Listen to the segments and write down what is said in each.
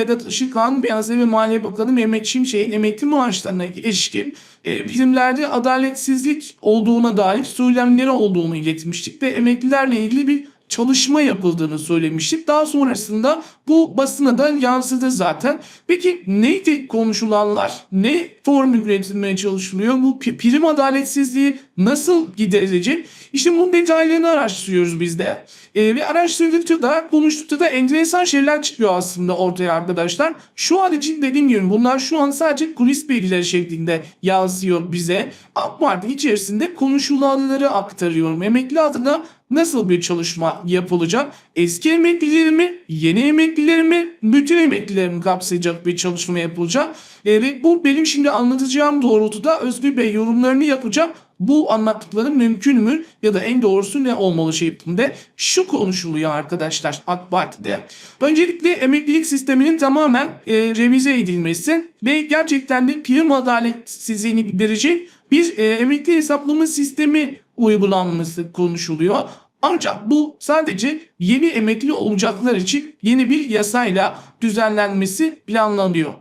Vedat Işıkhan, Beyaz Ev ve Maliye Bakanı Mehmet Şimşek'in emekli maaşlarına ilişkin e, filmlerde adaletsizlik olduğuna dair söylemleri olduğunu iletmiştik ve emeklilerle ilgili bir çalışma yapıldığını söylemiştik. Daha sonrasında bu basına da yansıdı zaten. Peki neydi konuşulanlar? Ne formül üretilmeye çalışılıyor? Bu prim adaletsizliği nasıl giderilecek? İşte bunun detaylarını araştırıyoruz biz de. Ee, ve araştırdıkça da konuştukça da enteresan şeyler çıkıyor aslında ortaya arkadaşlar. Şu an için dediğim gibi bunlar şu an sadece kulis bilgileri şeklinde yansıyor bize. AK içerisinde konuşulanları aktarıyorum. Emekli adına nasıl bir çalışma yapılacak? Eski emeklileri mi, yeni emeklileri mi, bütün emeklileri mi kapsayacak bir çalışma yapılacak? Ee, ve bu benim şimdi anlatacağım doğrultuda Özgür Bey yorumlarını yapacak. Bu anlattıklarım mümkün mü ya da en doğrusu ne olmalı şeklinde şu konuşuluyor arkadaşlar AK Parti'de. Öncelikle emeklilik sisteminin tamamen e, revize edilmesi ve gerçekten de prim adaletsizliğini giderecek bir e, emekli hesaplama sistemi uygulanması konuşuluyor. Ancak bu sadece yeni emekli olacaklar için yeni bir yasayla düzenlenmesi planlanıyor.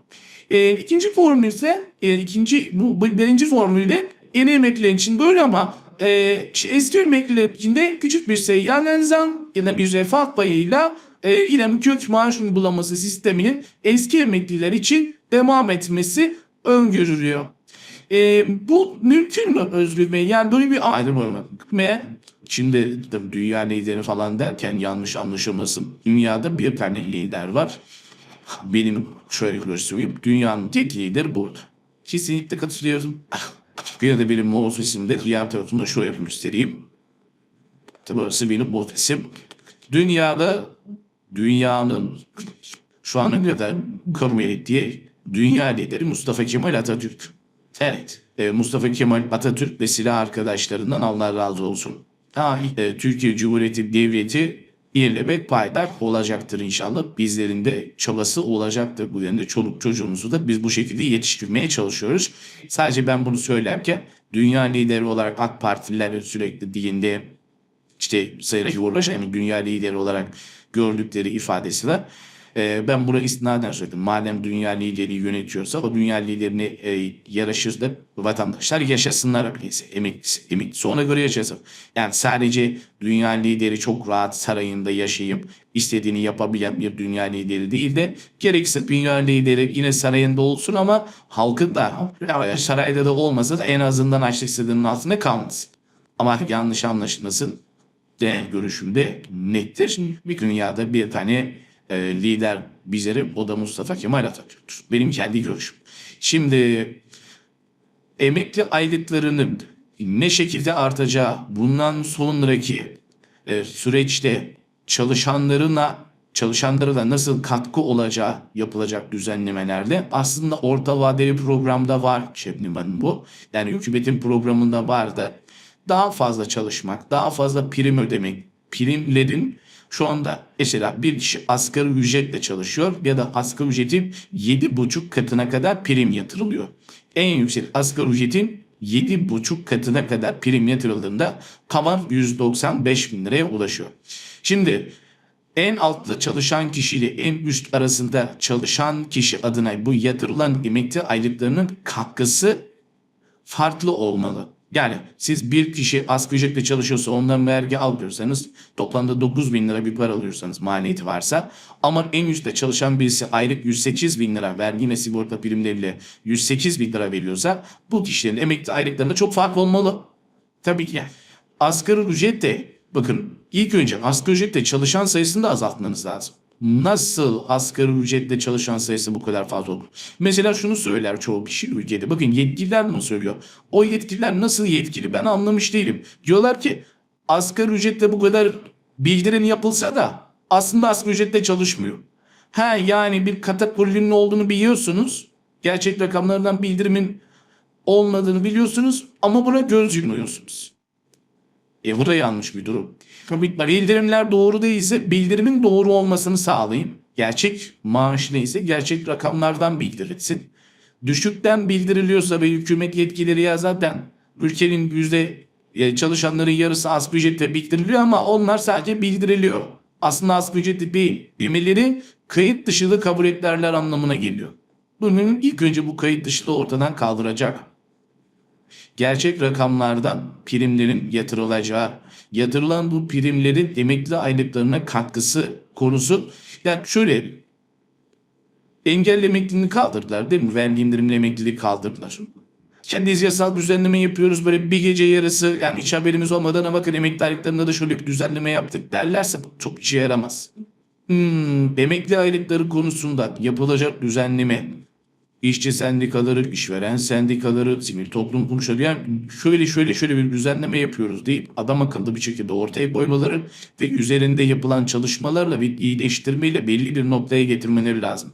E, ikinci formül ise e, ikinci bu birinci formülde yeni emekliler için böyle ama e, eski emekliler için de küçük bir seyyar zam ya da bir refah payıyla e, yine kök maaş uygulaması sisteminin eski emekliler için devam etmesi öngörülüyor. E, bu mümkün mü Özgür Bey? Yani böyle bir ayrım olmak mı? Şimdi dünya lideri falan derken yanlış anlaşılmasın. Dünyada bir tane lider var. Benim şöyle göstereyim. Dünyanın tek lideri bu. Kesinlikle katılıyorum. Bir de benim ofisimde diğer tarafında şöyle göstereyim. Tabii orası benim ofisim. Dünyada dünyanın şu ana kadar kabul ettiği dünya lideri Mustafa Kemal Atatürk. Evet. e, Mustafa Kemal Atatürk ve silah arkadaşlarından Allah razı olsun. Ha, e, Türkiye Cumhuriyeti Devleti ilerlemek payidar olacaktır inşallah. Bizlerin de çabası olacaktır. Bu yönde çoluk çocuğumuzu da biz bu şekilde yetiştirmeye çalışıyoruz. Sadece ben bunu söylerken dünya lideri olarak AK Partililer sürekli dilinde işte sayıra uğraş yani dünya lideri olarak gördükleri ifadesi var. Ee, ben buna istinaden söyledim. Madem dünya lideri yönetiyorsa o dünya liderine e, yaraşır da vatandaşlar yaşasınlar öyleyse. Emeklisi, emeklisi ona göre yaşasın. Yani sadece dünya lideri çok rahat sarayında yaşayıp istediğini yapabilen bir dünya lideri değil de gerekirse dünya lideri yine sarayında olsun ama halkı da sarayda da olmasa da en azından açlık sınırının altında kalmasın. Ama yanlış anlaşılmasın de görüşümde nettir. Bir dünyada bir tane e, lider bizleri o da Mustafa Kemal Atatürk'tür. Benim kendi görüşüm. Şimdi emekli aylıklarının ne şekilde artacağı bundan sonraki e, süreçte çalışanlarına çalışanlara da nasıl katkı olacağı yapılacak düzenlemelerde aslında orta vadeli programda var Şebnem Hanım bu. Yani hükümetin programında var da daha fazla çalışmak, daha fazla prim ödemek, primlerin şu anda mesela bir kişi asgari ücretle çalışıyor ya da asgari ücretin yedi buçuk katına kadar prim yatırılıyor. En yüksek asgari ücretin yedi buçuk katına kadar prim yatırıldığında tavan 195 bin liraya ulaşıyor. Şimdi en altta çalışan kişiyle en üst arasında çalışan kişi adına bu yatırılan emekli aylıklarının katkısı farklı olmalı. Yani siz bir kişi asgari ücretle çalışıyorsa ondan vergi alıyorsanız toplamda 9 bin lira bir para alıyorsanız maliyeti varsa ama en üstte çalışan birisi aylık 108 bin lira vergi ve sigorta primleriyle 108 bin lira veriyorsa bu kişilerin emekli aylıklarında çok fark olmalı. Tabii ki asgari ücret de bakın ilk önce asgari ücretle çalışan sayısını da azaltmanız lazım. Nasıl asgari ücretle çalışan sayısı bu kadar fazla olur? Mesela şunu söyler çoğu kişi ülkede. Bakın yetkililer mi söylüyor? O yetkililer nasıl yetkili? Ben anlamış değilim. Diyorlar ki asgari ücretle bu kadar bildirim yapılsa da aslında asgari ücretle çalışmıyor. Ha yani bir katakulinin olduğunu biliyorsunuz. Gerçek rakamlardan bildirimin olmadığını biliyorsunuz ama buna göz yumuyorsunuz. E bu da yanlış bir durum. Bildirimler doğru değilse bildirimin doğru olmasını sağlayın. Gerçek maaş neyse gerçek rakamlardan bildirilsin. Düşükten bildiriliyorsa ve hükümet yetkileri ya zaten ülkenin yüzde e, çalışanların yarısı asgari ücretle bildiriliyor ama onlar sadece bildiriliyor. aslında asgari ücreti değil. Emelleri kayıt dışılığı kabul ederler anlamına geliyor. Bunun ilk önce bu kayıt dışılığı ortadan kaldıracak. Gerçek rakamlardan primlerin yatırılacağı, yatırılan bu primlerin emekli aylıklarına katkısı konusu. Yani şöyle engelli emekliliğini kaldırdılar değil mi? Vergi indirimli emekliliği kaldırdılar. Kendi yasal düzenleme yapıyoruz böyle bir gece yarısı yani hiç haberimiz olmadan ama bakın emekli aylıklarında da şöyle bir düzenleme yaptık derlerse çok işe yaramaz. Hmm, emekli aylıkları konusunda yapılacak düzenleme işçi sendikaları, işveren sendikaları, sivil toplum kuruluşları yani şöyle şöyle şöyle bir düzenleme yapıyoruz deyip adam akıllı bir şekilde ortaya koymaları ve üzerinde yapılan çalışmalarla bir iyileştirmeyle belli bir noktaya getirmeleri lazım.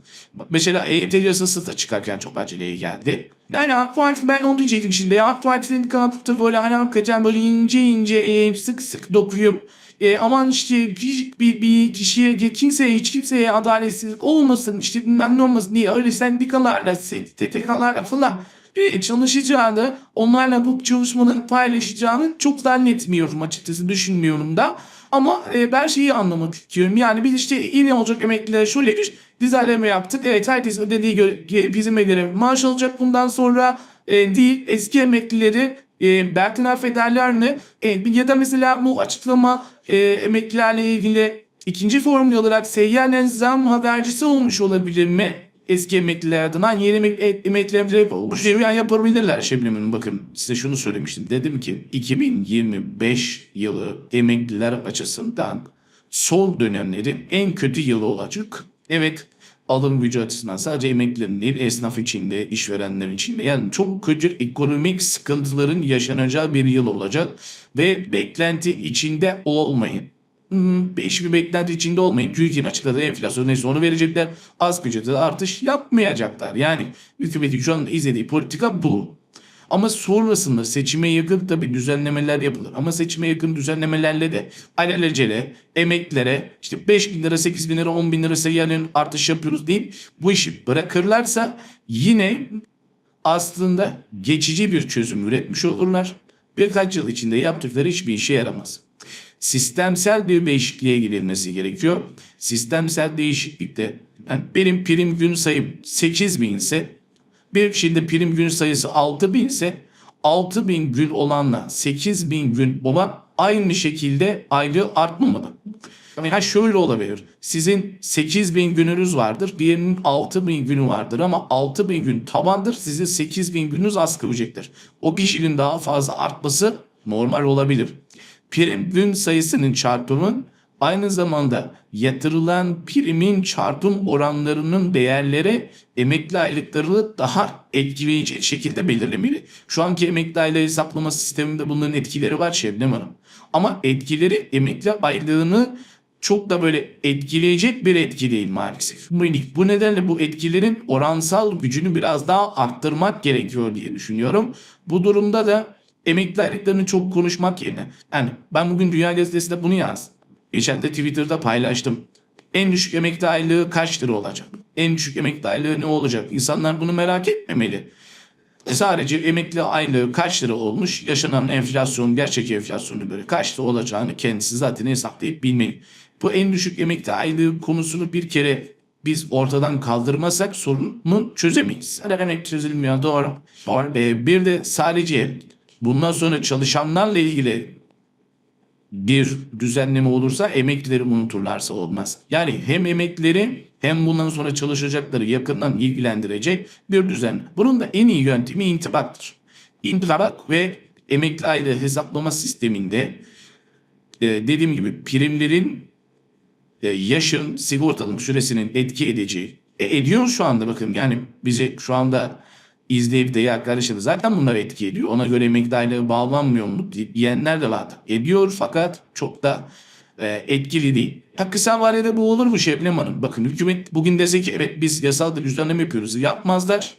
Mesela EYT yasası da çıkarken çok aceleye geldi. Yani AK Parti ben onu diyecektim şimdi. AK Parti'nin kalkıp böyle hani hakikaten böyle ince ince e, sık sık dokuyup e, aman işte bir, bir, bir kişiye kimseye hiç kimseye adaletsizlik olmasın işte bilmem ne olmasın diye öyle sendikalarla STK'larla falan e, çalışacağını onlarla bu çalışmanın paylaşacağını çok zannetmiyorum açıkçası düşünmüyorum da ama e, ben şeyi anlamak istiyorum yani biz işte yine olacak emeklilere şöyle bir düzenleme yaptık evet herkes ödediği göre bizim göre maaş alacak bundan sonra e, değil eski emeklileri e, bertaraf ederler mi? E, ya da mesela bu açıklama e, emeklilerle ilgili ikinci formül olarak seyyanen zam habercisi olmuş olabilir mi? Eski emekliler adına yeni emek, e, emekliler bu şeyi yani yapabilirler. Şebnem bakın size şunu söylemiştim. Dedim ki 2025 yılı emekliler açısından sol dönemleri en kötü yılı olacak. Evet alım gücü açısından sadece emeklilerin değil esnaf için de işverenler için de yani çok kötü ekonomik sıkıntıların yaşanacağı bir yıl olacak ve beklenti içinde olmayın. Beş bir beklenti içinde olmayın. Türkiye'nin açıkladığı enflasyon neyse onu verecekler. Az ücrete de artış yapmayacaklar. Yani hükümetin şu anda izlediği politika bu. Ama sonrasında seçime yakın tabii düzenlemeler yapılır. Ama seçime yakın düzenlemelerle de alelacele emeklilere işte 5 bin lira, 8 bin lira, 10 bin lira seviyenin artış yapıyoruz deyip bu işi bırakırlarsa yine aslında geçici bir çözüm üretmiş olurlar. Birkaç yıl içinde yaptıkları hiçbir işe yaramaz. Sistemsel bir değişikliğe gidilmesi gerekiyor. Sistemsel değişiklikte yani benim prim gün sayım 8 bin ise bir şimdi prim gün sayısı 6 bin ise 6 bin gün olanla 8 bin gün olan aynı şekilde aylığı artmamalı. Yani şöyle olabilir. Sizin 8 bin gününüz vardır. Diğerinin 6 bin günü vardır ama 6 bin gün tabandır. Sizin 8 bin gününüz az kalacaktır. O kişinin daha fazla artması normal olabilir. Prim sayısının çarpımı aynı zamanda yatırılan primin çarpım oranlarının değerleri emekli aylıkları daha etkileyici şekilde belirlemeli. Şu anki emekli aylığı hesaplama sisteminde bunların etkileri var Şebnem Hanım. Ama etkileri emekli aylığını çok da böyle etkileyecek bir etki değil maalesef. Bu nedenle bu etkilerin oransal gücünü biraz daha arttırmak gerekiyor diye düşünüyorum. Bu durumda da emekli aylıklarını çok konuşmak yerine. Yani ben bugün Dünya Gazetesi'nde bunu yazdım. Geçen de Twitter'da paylaştım. En düşük emekli aylığı kaç lira olacak? En düşük emekli aylığı ne olacak? İnsanlar bunu merak etmemeli. Sadece emekli aylığı kaç lira olmuş? Yaşanan enflasyon, gerçek enflasyonu böyle kaç lira olacağını kendisi zaten hesaplayıp bilmeli. Bu en düşük emekli aylığı konusunu bir kere biz ortadan kaldırmasak sorunu çözemeyiz. Hani çözülmüyor doğru. bir de sadece bundan sonra çalışanlarla ilgili bir düzenleme olursa emeklileri unuturlarsa olmaz. Yani hem emeklileri hem bundan sonra çalışacakları yakından ilgilendirecek bir düzen. Bunun da en iyi yöntemi intibaktır. İntibak ve emekli aylığı hesaplama sisteminde e, dediğim gibi primlerin e, yaşın sigortalım süresinin etki edeceği e, ediyor şu anda bakın yani bizi şu anda izleyip de ya zaten bunlar etki ediyor. Ona göre aylığı bağlanmıyor mu diyenler de vardı. Ediyor fakat çok da e, etkili değil. Ha kısa vadede bu olur mu Şebnem Hanım? Bakın hükümet bugün dese ki evet biz yasal düzenleme yapıyoruz. Yapmazlar.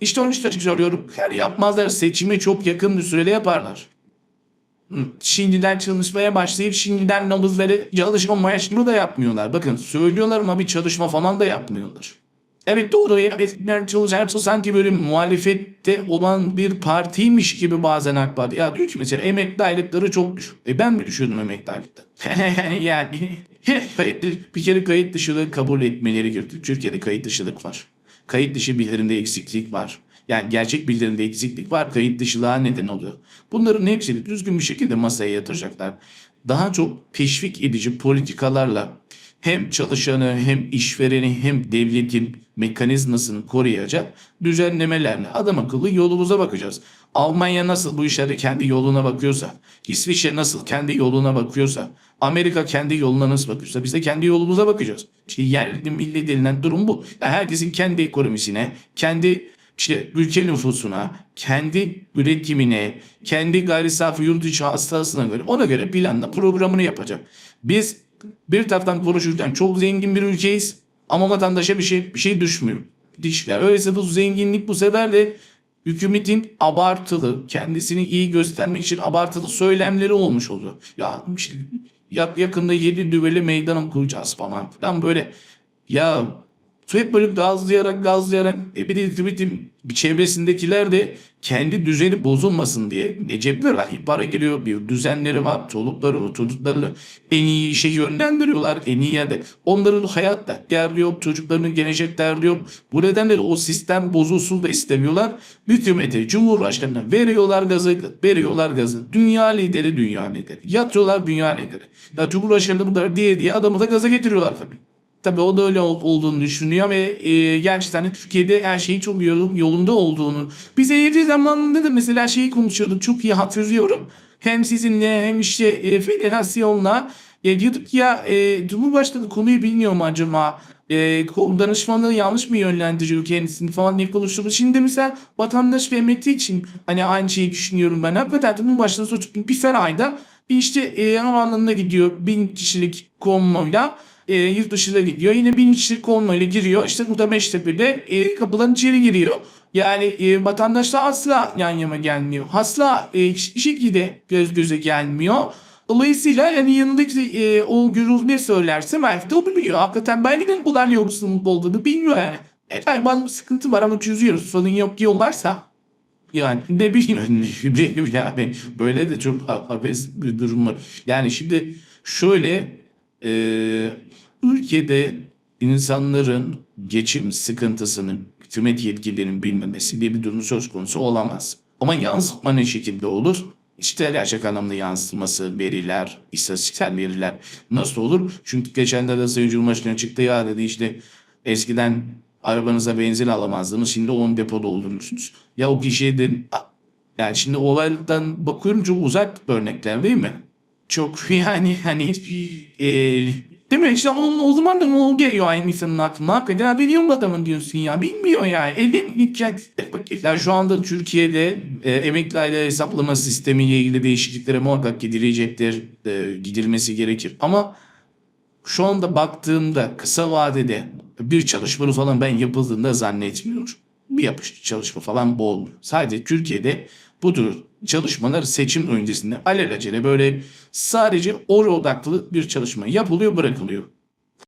İşte onun için söylüyorum. Yani yapmazlar. Seçime çok yakın bir sürede yaparlar. Şimdiden çalışmaya başlayıp şimdiden nabızları çalışma maaşını da yapmıyorlar. Bakın söylüyorlar ama bir çalışma falan da yapmıyorlar. Evet doğru. Emekliler çalışırsa sanki böyle muhalefette olan bir partiymiş gibi bazen AK. Ya diyor ki mesela emekli aylıkları çok düşük. E ben mi düşürdüm emekli aylıkları? yani bir kere kayıt dışılığı kabul etmeleri gerekiyor. Türkiye'de kayıt dışılık var. Kayıt dışı bildirimde eksiklik var. Yani gerçek bildirimde eksiklik var. Kayıt dışılığa neden oluyor. Bunların hepsini düzgün bir şekilde masaya yatıracaklar. Daha çok teşvik edici politikalarla hem çalışanı hem işvereni hem devletin mekanizmasını koruyacak düzenlemelerle adam akıllı yolumuza bakacağız. Almanya nasıl bu işlere kendi yoluna bakıyorsa, İsviçre nasıl kendi yoluna bakıyorsa, Amerika kendi yoluna nasıl bakıyorsa biz de kendi yolumuza bakacağız. İşte yerli milli denilen durum bu. Yani herkesin kendi ekonomisine, kendi işte ülke nüfusuna, kendi üretimine, kendi gayri safi yurt içi hastasına göre ona göre planla programını yapacak. Biz bir taraftan konuşurken çok zengin bir ülkeyiz ama vatandaşa bir şey bir şey düşmüyor. Dişler. Öyleyse bu zenginlik bu sefer de hükümetin abartılı, kendisini iyi göstermek için abartılı söylemleri olmuş oluyor. Ya işte yak- yakında yedi düveli meydanım kuracağız falan. Tam böyle ya hep böyle gazlayarak gazlayarak e bir de bir çevresindekiler de kendi düzeni bozulmasın diye ne cepleri var. Para geliyor bir düzenleri var. Çolukları, çocuklarını en iyi işe yönlendiriyorlar. En iyi yerde. Onların hayat dertleri yok. Çocuklarının gelecek derdi yok. Bu nedenle de o sistem bozulsun da istemiyorlar. Hükümete, Cumhurbaşkanı'na veriyorlar gazı, veriyorlar gazı. Dünya lideri, dünya lideri. Yatıyorlar dünya lideri. Ya Cumhurbaşkanı bunlar diye diye adamı da gaza getiriyorlar tabii. Tabii o da öyle ol- olduğunu düşünüyor ve e, gerçekten de Türkiye'de her şeyin çok yolu- yolunda olduğunu. Biz evli zamanında da mesela şeyi konuşuyorduk çok iyi hatırlıyorum. Hem sizinle hem işte e, federasyonla e, diyorduk ya e, Cumhurbaşkanı konuyu bilmiyor mu acaba? E, danışmanlığı yanlış mı yönlendiriyor kendisini falan diye konuştuğumuz. Şimdi mesela vatandaş ve emekli için hani aynı şeyi düşünüyorum ben. Hakikaten Cumhurbaşkanı sonuç bir ferayda bir işte e, havaalanına gidiyor bin kişilik konvoyla e, yurt dışına gidiyor. Yine bin kişilik konvoyla giriyor. İşte burada Beştepe'de e, kapıdan içeri giriyor. Yani e, vatandaşla asla yan yana gelmiyor. Asla e, hiçbir şekilde göz göze gelmiyor. Dolayısıyla yani yanındaki e, o gürül ne söylerse de o. Hakikaten belki de bu kadar yoksunluk olduğunu bilmiyor yani. Evet, bir sıkıntı var ama çözüyoruz. Sorun yok diyorlarsa yani ne bileyim yani böyle de çok abes bir durum var. Yani şimdi şöyle e, ülkede insanların geçim sıkıntısının hükümet yetkililerinin bilmemesi diye bir durum söz konusu olamaz. Ama yansıtma ne şekilde olur? İşte gerçek anlamda yansıtması, veriler, istatistiksel veriler nasıl olur? Çünkü geçenlerde Sayın Cumhurbaşkanı çıktı ya dedi işte eskiden arabanıza benzin alamazdınız şimdi onu depoda doldurmuşsunuz. Ya o kişiye de yani şimdi olaydan bakıyorum çok uzak örnekler değil mi? Çok yani hani e, değil mi? İşte o, o zaman da ne oluyor yani insanın aklına? Hakikaten haberi yok adamın diyorsun ya. Bilmiyor yani. Elin gidecek. Yani şu anda Türkiye'de e, emekli aile hesaplama sistemiyle ilgili değişikliklere muhakkak gidilecektir. E, gidilmesi gerekir. Ama şu anda baktığımda kısa vadede bir çalışma falan ben yapıldığında zannetmiyorum. Bir yapış çalışma falan bu olmuyor. Sadece Türkiye'de bu tür çalışmalar seçim öncesinde alelacele böyle sadece oraya odaklı bir çalışma yapılıyor bırakılıyor.